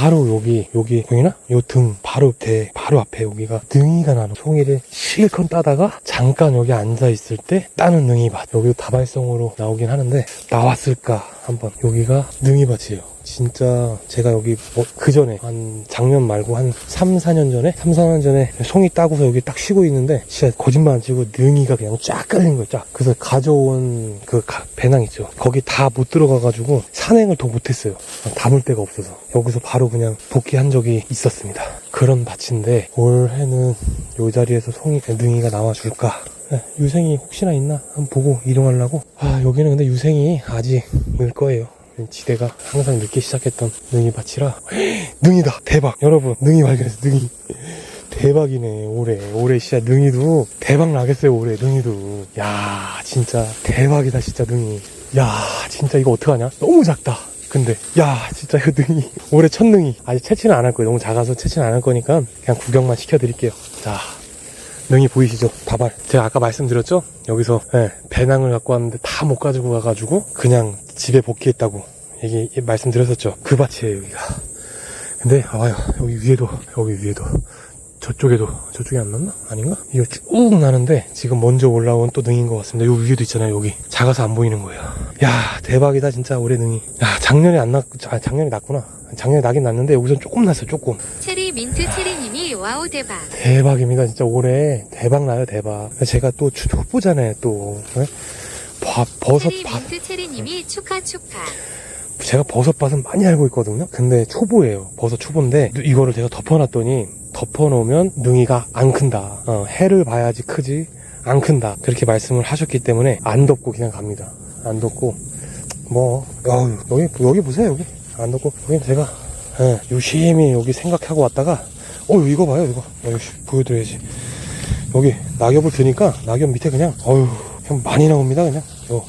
바로 여기 여기 보이나? 요 등 바로 대 바로 앞에 여기가 능이가 나는 송이를 실컷 따다가 잠깐 여기 앉아 있을 때 따는 능이밭 여기도 다발성으로 나오긴 하는데 나왔을까 한번. 여기가 능이밭이에요 진짜 제가 여기 그 전에 한 작년 말고 한 3, 4년 전에? 3, 4년 전에 송이 따고서 여기 딱 쉬고 있는데 진짜 거짓말 안 치고 능이가 그냥 쫙 깔린 거예요 쫙. 그래서 가져온 그 가- 배낭 있죠. 거기 다 못 들어가가지고 산행을 더 못했어요. 담을 데가 없어서. 여기서 바로 그냥 복귀한 적이 있었습니다. 그런 밭인데 올해는 요 자리에서 송이 능이가 나와줄까? 네, 유생이 혹시나 있나? 한번 보고 이동하려고. 아 여기는 근데 유생이 아직 늘 거예요 지대가 항상 늦게 시작했던 능이밭이라. 능이다! 대박! 여러분 능이 발견했어 능이. 대박이네 올해. 올해 진짜 능이도. 대박 나겠어요 올해 능이도. 야 진짜 대박이다 진짜 능이. 야 진짜 이거 어떡하냐? 너무 작다. 근데 야 진짜 이거 능이. 올해 첫 능이. 아직 채취는 안 할 거예요. 너무 작아서 채취는 안 할 거니까 그냥 구경만 시켜드릴게요. 자 능이 보이시죠? 다발. 제가 아까 말씀드렸죠? 여기서 예, 배낭을 갖고 왔는데 다 못 가지고 가가지고 그냥 집에 복귀했다고 얘기 말씀드렸었죠. 그 밭이에요 여기가. 근데 아유 여기 위에도 여기 위에도 저쪽에도 저쪽에 안 났나? 아닌가? 이거 쭉 나는데 지금 먼저 올라온 또 능인 것 같습니다. 요 위에도 있잖아요 여기 작아서 안 보이는 거예요. 야 대박이다 진짜 올해 능이. 야 작년에 안 났, 아, 작년에 났구나. 작년에 나긴 났는데 여기선 조금 났어요 조금. 체리 민트 체리님이 와우 대박. 대박입니다. 진짜 올해 대박 나요, 대박. 제가 또 초- 초보잖아요, 또. 네? 봐- 버섯 체리 밭. 민트 체리님이 축하 축하. 제가 버섯밭은 많이 알고 있거든요. 근데 초보예요. 버섯 초보인데 이거를 제가 덮어놨더니 덮어놓으면 능이가 안 큰다. 어, 해를 봐야지 크지 안 큰다. 그렇게 말씀을 하셨기 때문에 안 덮고 그냥 갑니다. 안 덮고 뭐 어휴, 여기 여기 보세요 여기 안 덮고 여기 제가 예, 유심히 여기 생각하고 왔다가 어 이거 봐요 이거 여기 보여드려야지. 여기 낙엽을 드니까 낙엽 밑에 그냥 어휴 그냥 많이 나옵니다 그냥 요